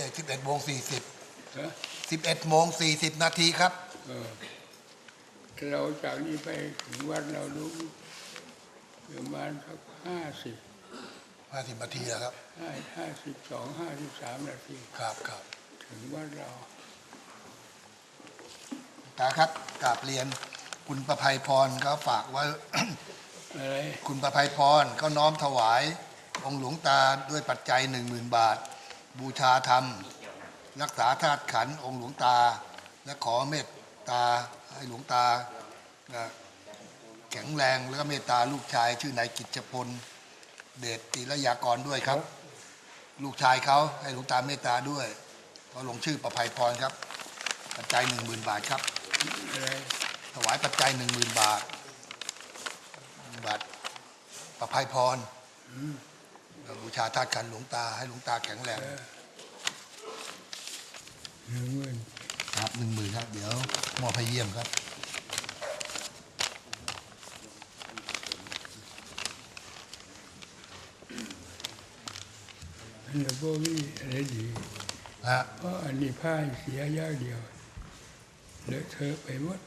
ไอ้สิบเอ็ดโมงสี่สิบนะสิบเอ็ดโมงสี่สิบนาทีครับเออเราจากนี้ไปถึงวัดเรารู้ประมาณสักห้าสิบห้าสิบนาทีแล้วครับห้าห้าสิบสองห้าสิบสามนาทีครับครับถึงวัดเราตาครับกราบเรียนคุณประภัยพรเขาฝากไว้อะไรคุณประภัยพรก็น้อมถวายองค์หลวงตาด้วยปัจจัยหนึ่งหมื่นบาท บูชาธรรม รักษาธาตุขันธ์องค์หลวงตา และขอเมตตาให้หลวงตาเอ่อแข็งแรงแล้วก็เมตตาลูกชายชื่อนายกิจพลเดชติรยากรด้วยครับ ลูกชายเขาให้หลวงตาเมตตาด้วยก็ลงชื่อประภัยพรครับ ปัจจัยหนึ่งหมื่นบาทครับอะไรถวายปัจจัยหนึ่งหมื่นบาทบาทประภัยพร บูชาธาตุขันธ์หลวงตาให้หลวงตาแข็งแรงหนึ่งหมื่นครับหนึ่งหมื่นครับ เดี๋ยวมอบให้เยี่ยมครับอันนี้พวกนี้อะไรดีนะฮะเพราะอันนี้ผ้าเสียอยางเดียวเลอะเทอะไปหมด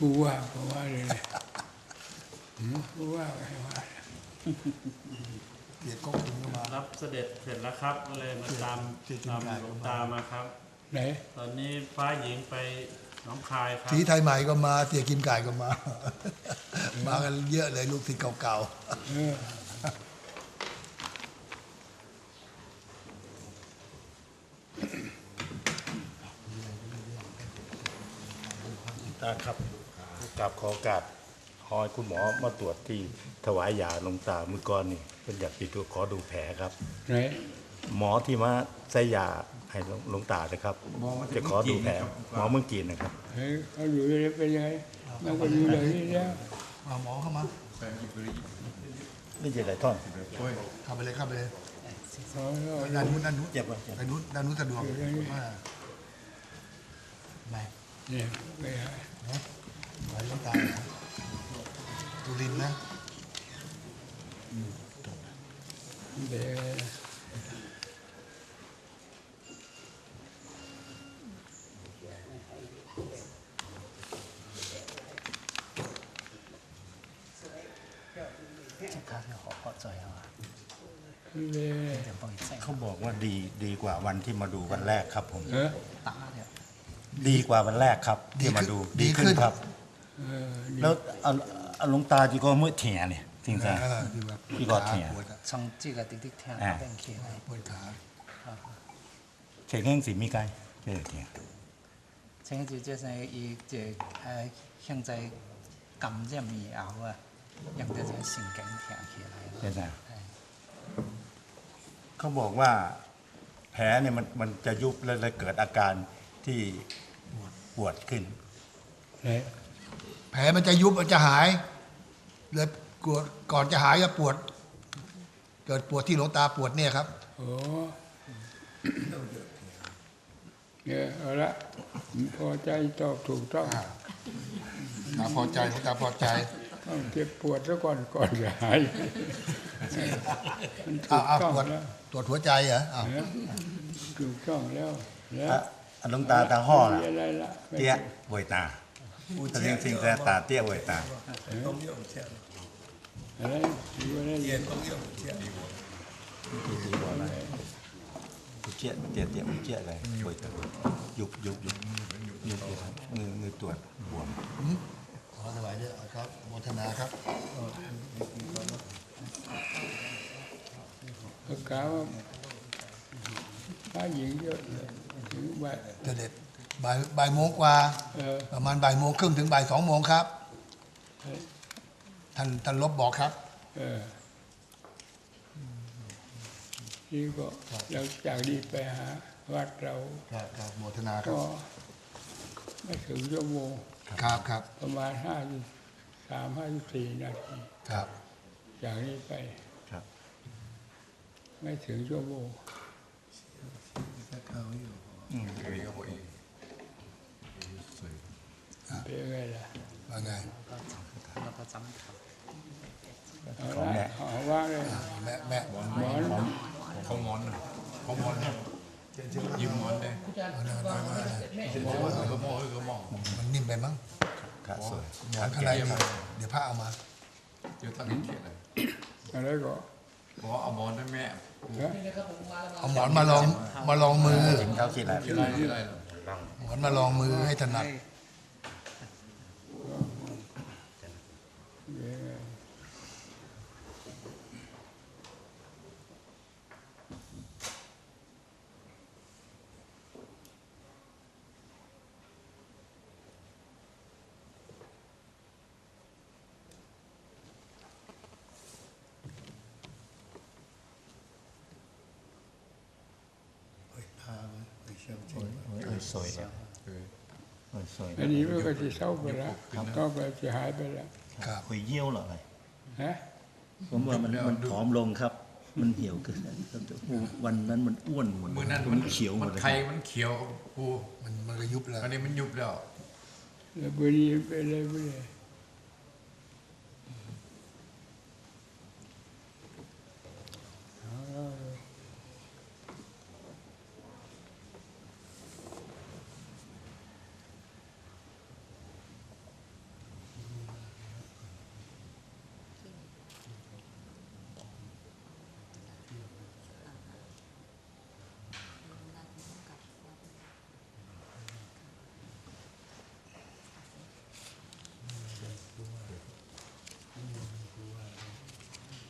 ผู้ว่าก็ว่าเลยนะหืมผู้ว่าก็ให้ว่าเกียรติก็ถึงมารับเสด็จเสร็จแล้วครับก็เลยมาตามที่ที่ตามได้หลวงตามาครับไหนตอนนี้ฟ้าหญิงไปหน้องคายครับสีไทยใหม่ก็มาเตียกินไก่ก็มา มากันเยอะเลยลูกศิษย์เก่าเออ ตาครับ กราบขอโอกาสขอให้คุณหมอมาตรวจที่ถวายยาหลวงตาเมื่อก่อนนี่เป็นอยากติดตัวขอดูแผลครับไหนหมอที่มาใส่ยาให้หลวงตานะครับ จะขอดูแผลหมอเมืองจีนนะครับเฮ้ยเขาอยู่เลยเป็นยังไงมันก็อยู่เลยนี่แล้วๆเอาหมอเข้ามานี่จะได้ท่อนเข้าไปเลยเข้าไปเลยเขาก็ด้านนู้นด้านนู้นเจ็บป่ะเจ็บด้านนู้นด้านนู้นสะดวกว่าไหนเนี่ยไปหา ไหลตาดูลินนะเบอเขาเขาบอกว่าดีดีกว่าวันที่มาดูวันแรกครับผมตาเนี่ยดีกว่าวันแรกครับ ที่มาดูดีขึ้นครับ แล้วเอาเอาหลวงตาจีก็มือเถียเนี่ยจริงจัง เออที่ว่า พี่กอดแขน ปวดอะ 从这个滴滴天哎那边起来， ปวดขา เฉยแห้งสีมีไกลเจอเถียง 这个就就是伊这呃现在感染以后啊，让到这个神经听起来 เช่น 了。 ไง 哎， เขาบอกว่าแผลเนี่ยมันมันจะยุบแล้วเลยเกิดอาการที่ปวดขึ้น ไหน แผลมันจะยุบมันจะหายเลยกวดก่อนจะหายก็ปวด เกิดปวดที่หลวงตาปวดเนี่ยครับโอ้เนี่ยเอาละพอใจตอบถูกต้องตาพอใจหลวงตาพอใจต้องเจ็บปวดซะก่อนก่อนจะหายมันถูอ้าวกอ้าวต้องตรวจแล้วตรวจหัวใจเหรออ้าวนะถูกต้องแล้วแล้วอะอะหลวงตาตาห่อไม่ล่ะมีอะไรละไม่เตี้ยบวยตา ตะเลียงสิงแต่ตาเตี้ยบวยตาอะไรอยู่อะไรเย็นเจี๊ยเตี้ยเตี้ยเจี๊ยอะไรบวยตายุบยุบยุบยุบยุบมือมือตรวจบวมขอถวายด้วยเอาครับโมทนาครับก็กล่าวว่าพระหญิงเยอะเลยถึงว่าเสด็จ บ่ายบ่ายโมงกว่าเออประมาณบ่ายโมงครึ่งถึงบ่ายสองโมงครับ ท่านท่านลบบอกครับเออนี่ก็เราจากนี้ไปหาวัดเราครับครับโมทนาครัก็บไม่ถึงชั่วโมงครับครับ ประมาณห้าสามห้าสี่นาทีครับ จากนี้ไปครับ ไม่ถึงชั่วโมงเป็นไงล่ะว่าไง เรื่ลยๆเลว่าไงของแม่ขอว่าเลยแม่แม่หมอนของหมอนของหมอนยืมหมอนเลยน้อยมากเลยหอนก็หมอนก็หมอนมันนิ่มไปมั้งขาสวยหมอนข้างในเดี๋ยวผ้าเอามาเดี๋ยวตั้งเกียรติเลยอะไรก็หมอเอาหมอนให้แม่เอาหมอนมาลองมาลองมือกินข้ากินอะไรนหมอนมาลองมือให้ถนัด ออสวยเออสวยอันนี้มันก็จะเศร้าไปแล้วก็ไปจะหายไปแล้วครับหอยเยี่ยวเหรออะไรฮะผมว่ามันมันผอมลงครับ มันเหี่ยวขึ้นครับวันนั้นมันอ้วนหมดมือนั้นมันเขียวหมมัดนเลยไข่มันเขียวกูมันมันก็ยุบแล้วอันนี้มันยุบแล้วแล้วบุรีเป็นอะไร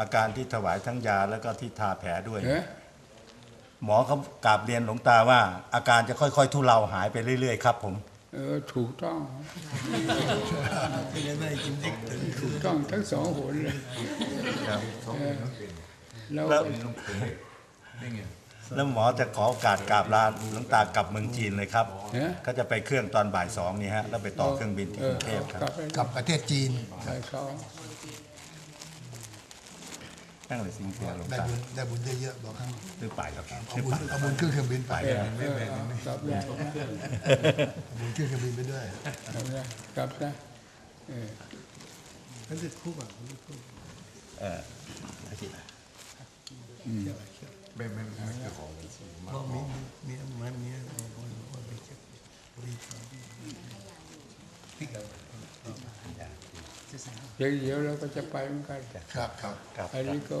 อาการที่ถวายทั้งยาแล้วก็ที่ทาแผลด้วยฮะหมอเขากราบเรียนหลวงตาว่า อาการจะค่อยๆทุเลาหายไปเรื่อยๆครับผมเออถูกต้องถูกต้องทั้งสองหนเลยเออแล้วแล้วนี่ไงแล้วหมอจะขอโอกาสกราบลาหลวงตากลับเมืองจีนเลยครับฮะก็จะไปเครื่องตอนบ่ายสองนี่ฮะแล้วไปต่อเครื่องบินที่กรุงเทพคกลัรับบไปกับประเทศจีนไปเขา นั่งเลยสิงเทียหลวงได้ตาบุญได้บุญเยอะๆบอกข้างหรือไปครับเอาบุญเอาบุญขึ้นเครื่องบินไปเออเออเอากลับได้เอาบุญขึ้นเครื่องบินไปด้วยกลับได้กลับได้เออเอออาทิตย์ไม่ไม่ไม่เกี่ยวของ เดี๋ยวเดี๋ยวเราก็จะไปเหมือนกันครับครับครับอันนี้ก็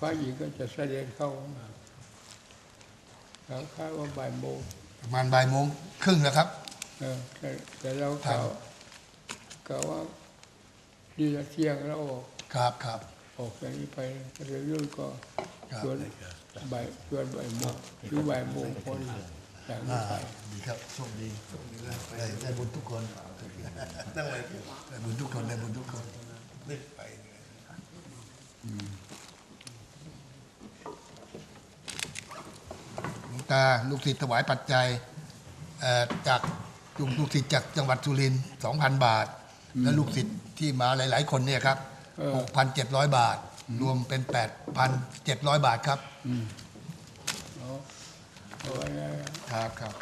พระหญิงก็จะเสด็จเข้าเขาคาดว่าบ่ายโมงประมาณบ่ายโมงครึ่งแล้วครับเออแต่แต่เรากล่าวกล่าวว่านี่ละเที่ยงแล้วออกครับครับออกจากนี้ไปเรื่อยๆก็ครับชวนบ่ายชวนบ่ายโมงหรือบ่ายโมงคนจากนี้อ่าไปดีครับโชคดีได้ได้บุญทุกคน ตั้งเลยได้บุญทุกคนได้บุญทุกคนรีบไปหลวงตาลูกศิษย์ถวายปัจจัยเอ่อจากกลุ่มลูกศิษย์จากจังหวัดสุรินทร์2,000บาท และลูกศิษย์ที่มาหลาย ๆ คนเนี่ยครับ6,700บาท รวมเป็น8,700บาทครับเอาเอาไว้นะครับครับ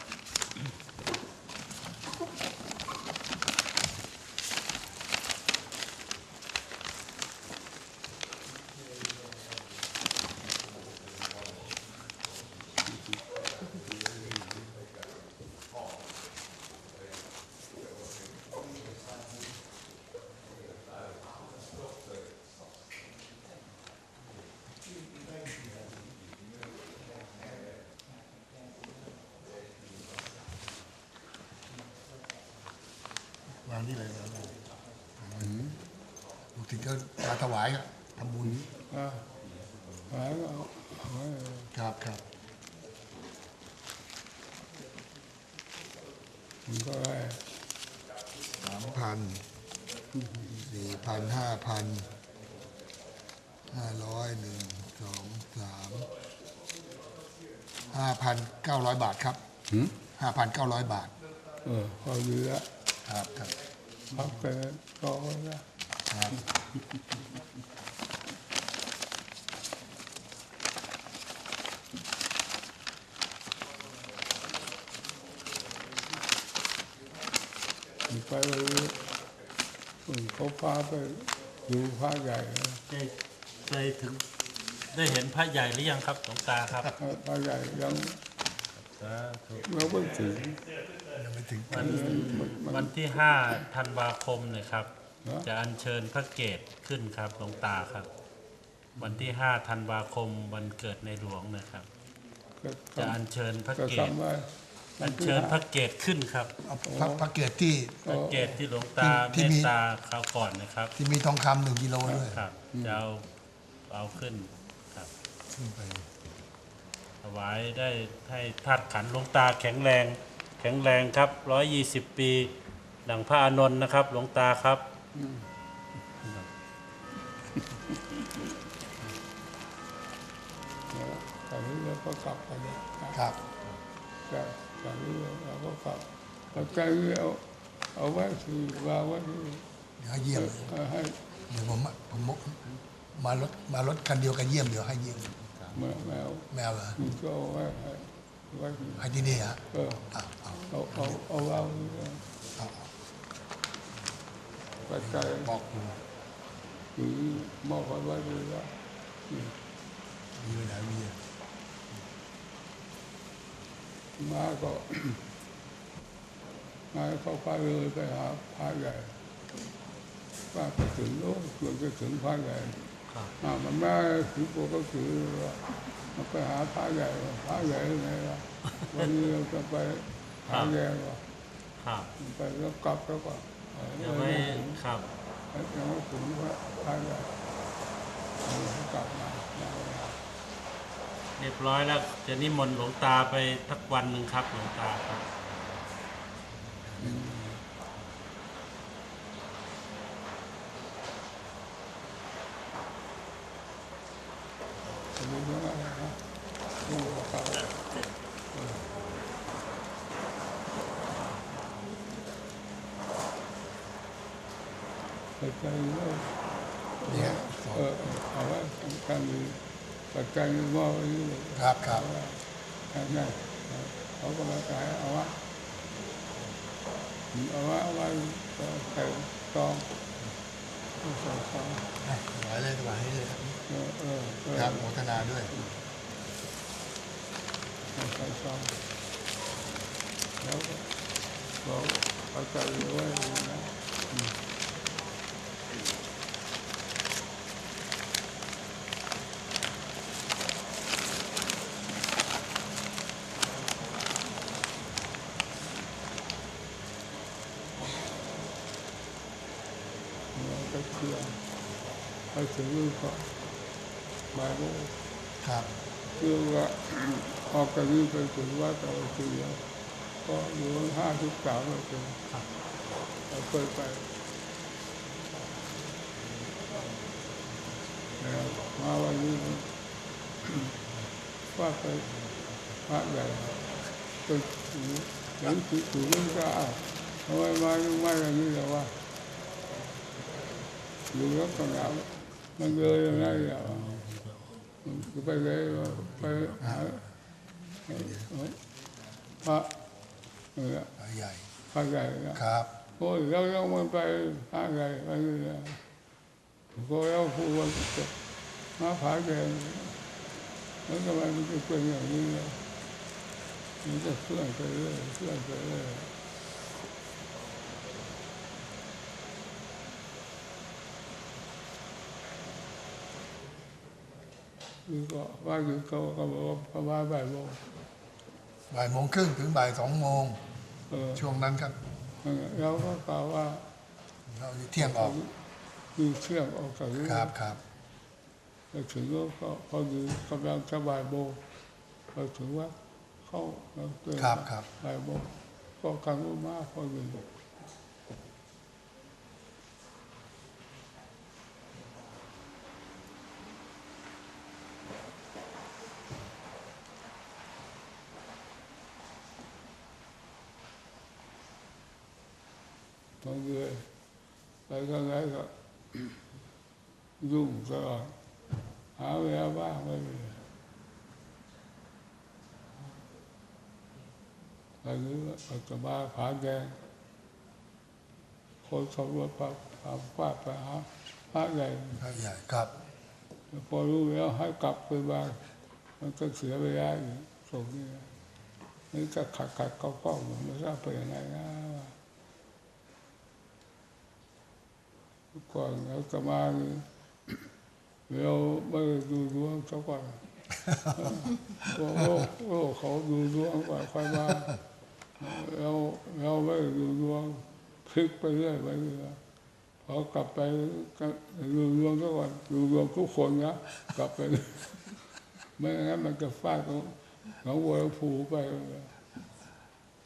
มานี่เลยมาเลยลูกศิษย์ก็มา ถวายครับทำบุญอ่าหายก็เอาเอาไว้ครับครับมันก็ได้สามพันสี่พันห้าพันห้าร้อยหนึ่งสองสามห้าพันเก้าร้อยบาทครับหืมห้าพันเก้าร้อยบาท เออพอดีละครับครับพักไปก็ ไว้ละครับมันไปเลยคนเขาพาไปดูพระใหญ่นะได้ไปถึงได้เห็นพระใหญ่หรือยังครับหลวงตาครับพระใหญ่ยังสาธุยังไม่ถึงยังไม่ถึงวันมันมันวันที่ห้าธันวาคมเนี่ยครับเนอะ จะอัญเชิญพระเกศขึ้นครับหลวงตาครับ วันที่ห้าธันวาคมวันเกิดในหลวงนะครับก็จะอัญเชิญพระก็เกศทำไว้อัญเชิญพระเกศขึ้นครับเอาพระพระเกศที่พระเกศที่หลวงตาที่เมมีตตาคราวก่อนนะครับ ที่มีทองคำหนึ่งกิโลด้วยครับจะเอาเอาขึ้นครับขึ้นไปถวายได้ให้ธาตุขันธ์หลวงตาแข็งแรง แข็งแรงครับร้อยยี่สิบปีดังพระอานนท์นะครับหลวงตาครับ แต่นี้เราก็กลับไปเลยครับแต่แต่นี้เราก็กลับเอาใจเอาเอาไว้ที่วางไว้ที่เดี๋ยวให้เยี่ยมเอาให้เดี๋ยวผมผมมารถมารถคันเดียวกันเยี่ยมเดี๋ยวให้เยี่ยมแมวแมวแมวเหรอก็เอาไว้ให้ไว้ที่ให้ที่นี่ฮะเออเอาเอาเอาเอา ปัจจัยบอกกูหรือมอบไว้เลยว่ามีไว้ไหนมีมาก็มาเข้าพาเลยไปหาพระใหญ่ว่าไปถึงโน้นควรจะถึงพระใหญ่ครับอ่ามันไม่ถึงปกติว่ามันไปหาพระใหญ่พระใหญ่ไหนล่ะวันนี้เราจะไปหาแกว่าครับไปแล้วกลับแล้วก็ เออยังไม่ครับยังไม่ถึงพระพระใหญ่เออกลับมามาเรียบร้อยแล้วจะนิมนต์หลวงตาไปทักวันหนึ่งครับหลวงตาครับ จะมีเรื่องอะไรนะเรื่องเก่าปั จัยว่าเนี่ยเออเอาไว้สำคัญปัจจัยว่าไว้นี่เลยครับครับนั่นนั่นเขาก็มาขายเอาวะเอาวะเอาไว้ใส่ซองใส่ซองถวายเลยถวายให้เลยครับเออเออครับโมทนาด้วยใส่ซองแล้วก็เราปัจจัยไว้นะเราก็เชื่อไปถึงนู่นก็บ่ายโมง ครับ คือว่า ออกจากนี้ไปถึงวัดเราทีเดียวก็อยู่ห้าสิบสามนาทีเราเคยไปแล้วมาวันนี้ว่าไปพระใหญ่ไปถึงหลังถึงถึงนี่ก็อ้าวทำไมมาไม่อย่างนี้เลยวะอยู่แล้วก็หนาวมันเลยยังไงอะก็ไปเลยว่าไปหาเอ่อ พระเออใหญ่พระใหญ่ครับโอ้ยเรายังมันไปพระใหญ่ไปเลยนะก็แล้วพูดว่ามาพระใหญ่แล้วทำไมมันจะเป็นอย่างนี้ล่ะมันจะเคลื่อนไปเรื่อยเคลื่อนไปเรื่อย คือก็ว่าคือเขาก็บอกว่าประมาณบ่ายโมงบ่ายโมงครึ่งถึงบ่ายสองโมงเออช่วงนั้นครับ เราก็กล่าวว่าเราเที่ยงออกคือเชื่อมออกจากนี้ครับครับไปถึงก็พอดีกำลังจะบ่ายโมงไปถึงว่าเข้าแล้วเตือนครับครับบ่ายโมงก็กลางมากพอดีบางทีไปข้างไหนก็ ยุ่งตลอดหาเวลาว่างไม่มีอั นนี้อาจจะมาผาแดงคนขับรถขับขับกวาดไปหาพระใหญ่พระใหญ่ครับพอรู้แล้วให้กลับไปบ้านมันก็เสียเวลาอยู่ตรงนี้นี่จะขัดขัดก็ก็มันไม่ทราบเป็นยังไงนะก่อนเราจะมานี่เราไม่ได้ดูดวงสักวันโอ้โหโอ้เขาดูดวงก่อนค่อยมา เราเราไม่ได้ดูดวงพลิกไปเรื่อยไปเรื่อยพอกลับไปก็ดูดวงสักวันดูดวงทุกคนนะกลับไปไม่งั้นมันจะฟาดของหนองบัวลำพูไป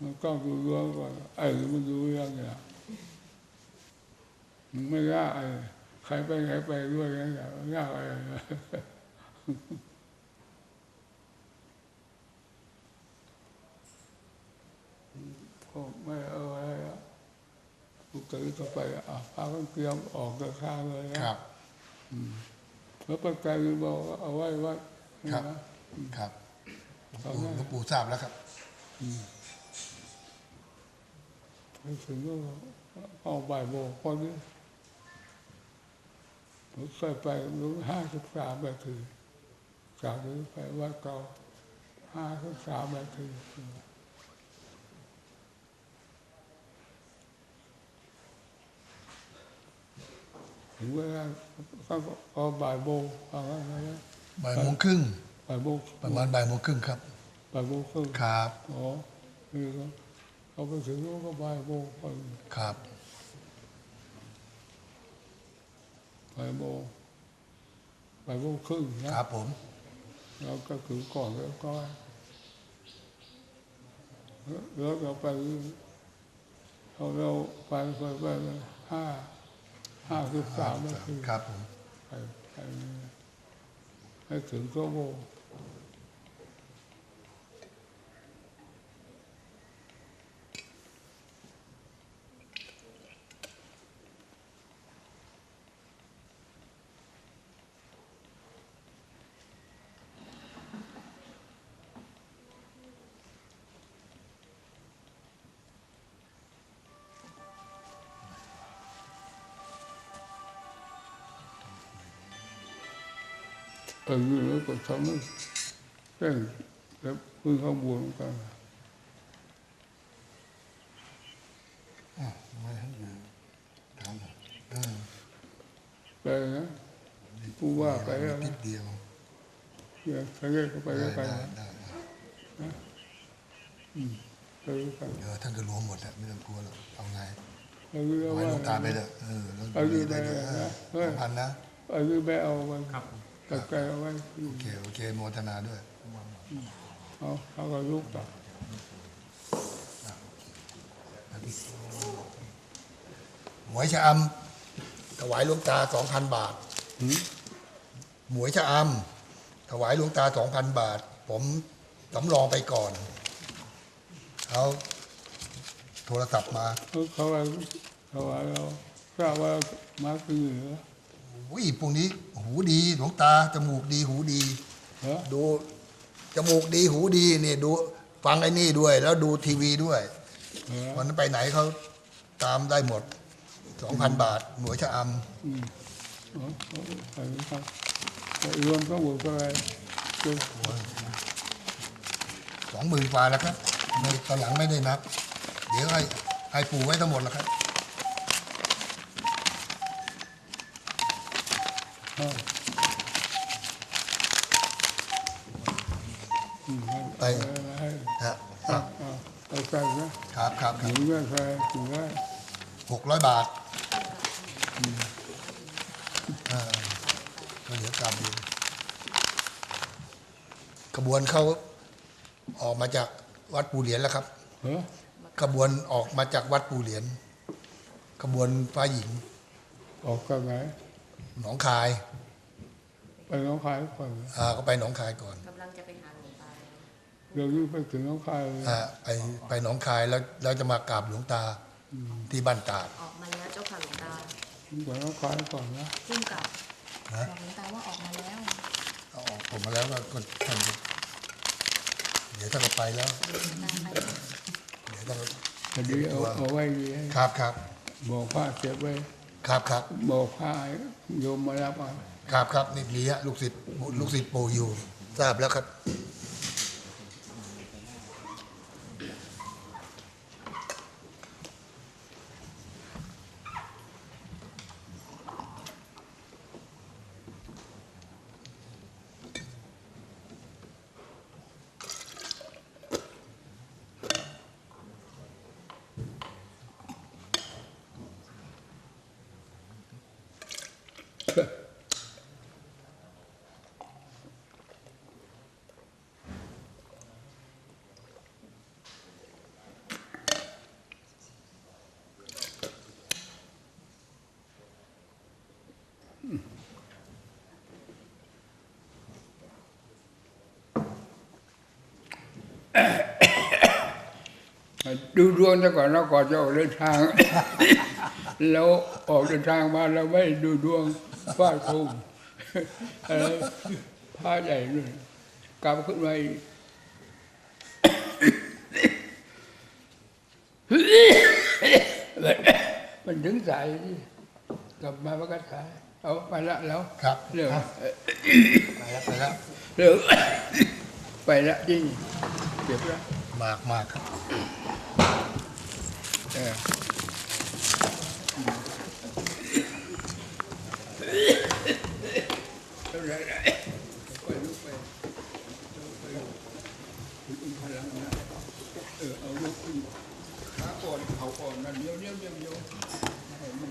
มันต้องดูดวงก่อนไอ้มันดูยังไงมันไม่ยากไอ้ใครไปไหนไปด้วยกันยางยากอะไรนะ ก็ไม่เอาอะไรอะปกติก็ไปอะพากันเตรียมออกเดินทางเลยนะครับแล้วปัจจัยบอกว่าเอาไว้วัดนะครับหลวงปู่หลวงปู่ทราบแล้วครับไปถึงก็เอาบ่ายโมงพอดีผมเคยไปรู้ห้าสิบสามนาทีจากนี้ไปวัดเก่าห้าสิบสามนาที ถึงเวลาก็เอาบ่ายโมงอะไรนะบ่ายโมงครึ่งบ่ายโมงประมาณบ่ายโมงครึ่งครับบ่ายโมงครึ่งครับอ๋อนี่ก็เอาไปถึงนู้นก็บ่ายโมงพอดีครับบ่ายโมงบ่ายโมงครึ่งนะ ครับผมเราก็ถือก่อนแล้วก็แล้วเราไปเราเราไปไปไปห้า ห้าสิบสามนาทีครับผมไปไปให้ถึงชั่วโม งเออแล้วก็ทำให้เร่งแล้วพึ่งข้างบนกันไม่ให้อยู่ถามเออไปนะผู้ว่าไปแล้วนินะดเดียวเนี่ยใครเรียกเขาไปได้แล้วกันได้นะได้ไปแล้วกันเออท่านก็รวมหมดแหละไม่ต้องกลัวหรอกเอาไงไปเรื่อยไว้ว่าหลวงตาไปเถอะเออแล้วไปเรื่อยได้ด้วยไปเออนะเฮ้ยสองพันนะไปเรื่อยไปเอาไว้ตะไกเอาไว้โอเคโอเคโมทนาด้วยเอาเอากับลูกต่อหมวยชะอำถวายหลวงตาสองพันบาทหมวยชะอำถวายหลวงตาสองพันบาท ผมสำรองไปก่อนเขาโทรศัพท์มาเขาเขาว่าเขาว่าเราทราบว่ามาคือเหนือ อุ้ยพวกนี้หูดีหลวงตาจมูกดีหูดีเหรอดูจมูกดีหูดีนี่ดูฟังไอ้นี่ด้วย แล้วดูทีวีด้วยเหรอวันนั้นไปไหนเขาตามได้หมดสองพันบาทหมวยชะออืมเอาเอาไปครับแต่รวมทั้งหมดเท่าไหร่เจ็ดำสองหมื่นกว่าแล้วครับไม่ตอนหลังไม่ได้นับ เดี๋ยวให้ให้ปู่ไว้ทั้งหมดแล้วครับ ห้าอืมให้ ไปให้ฮะเอาเอาเอาใส่นะครับครับคถึรับงได้ใส่ถึงได้หกร้อยบาทอ่าก็เหลือกราบเรียนขบวนเขาออกมาจากวัดปูเหรียญแล้วครับเฮ้ยขบวนออกมาจากวัดปูเหรียญขบวนฟ้าหญิง ออกกันไหน หนองคาย ไปน้องคายก่อนอ่าก็ไปหนองคายก่อนกำลังจะไปหาหลวงตาเดี๋ยวนี้ไปถึงน้องคายเลยอ่าไปไปหนองคายแล้วเราจะมากราบหลวงตาที่บ้านตาดออกมาแล้วเจ้าค่ะหลวงตาไปน้องคายก่อนนะซึ่งกับนะบอกหลวงตาว่าออกมาแล้วเอาออกผมมาแล้วก็ก็ท่านก็เดี๋ยวท่านก็ไปแล้วตาไปเดี๋ยวท่านก็ คดีเอาเอาไว้ดีให้ครับครับ บอกผ้าเก็บไว้ ครับครับบอกผ้าให้โยมมารับเอา ครับครับนี่มีฮะลูกศิษย์ลูกศิษย์ปู่อยู่ ทราบแล้วครับ ดูดวงซะก่อนแล้วก่อนจะออกเดินทาง แล้วออกเดินทางมาเราไม่ดูดวงฟาดคงอะไรผ้าใหญ่เลยกลับขึ้นมาอีกมันถึงสายที่กลับมามันก็สายเอาไปละแล้วครับเร็วไปแล้วไปแล้วเร็วไปละจริงเก็บละมากมากครับเออเท่าไหร่ไปลุกไปลุกไปลุกพลังนะเออเอาลุกขึ้นขาก่อนเขาก่อนนั่นเดียวเดียวเดียวเดียวให้มัน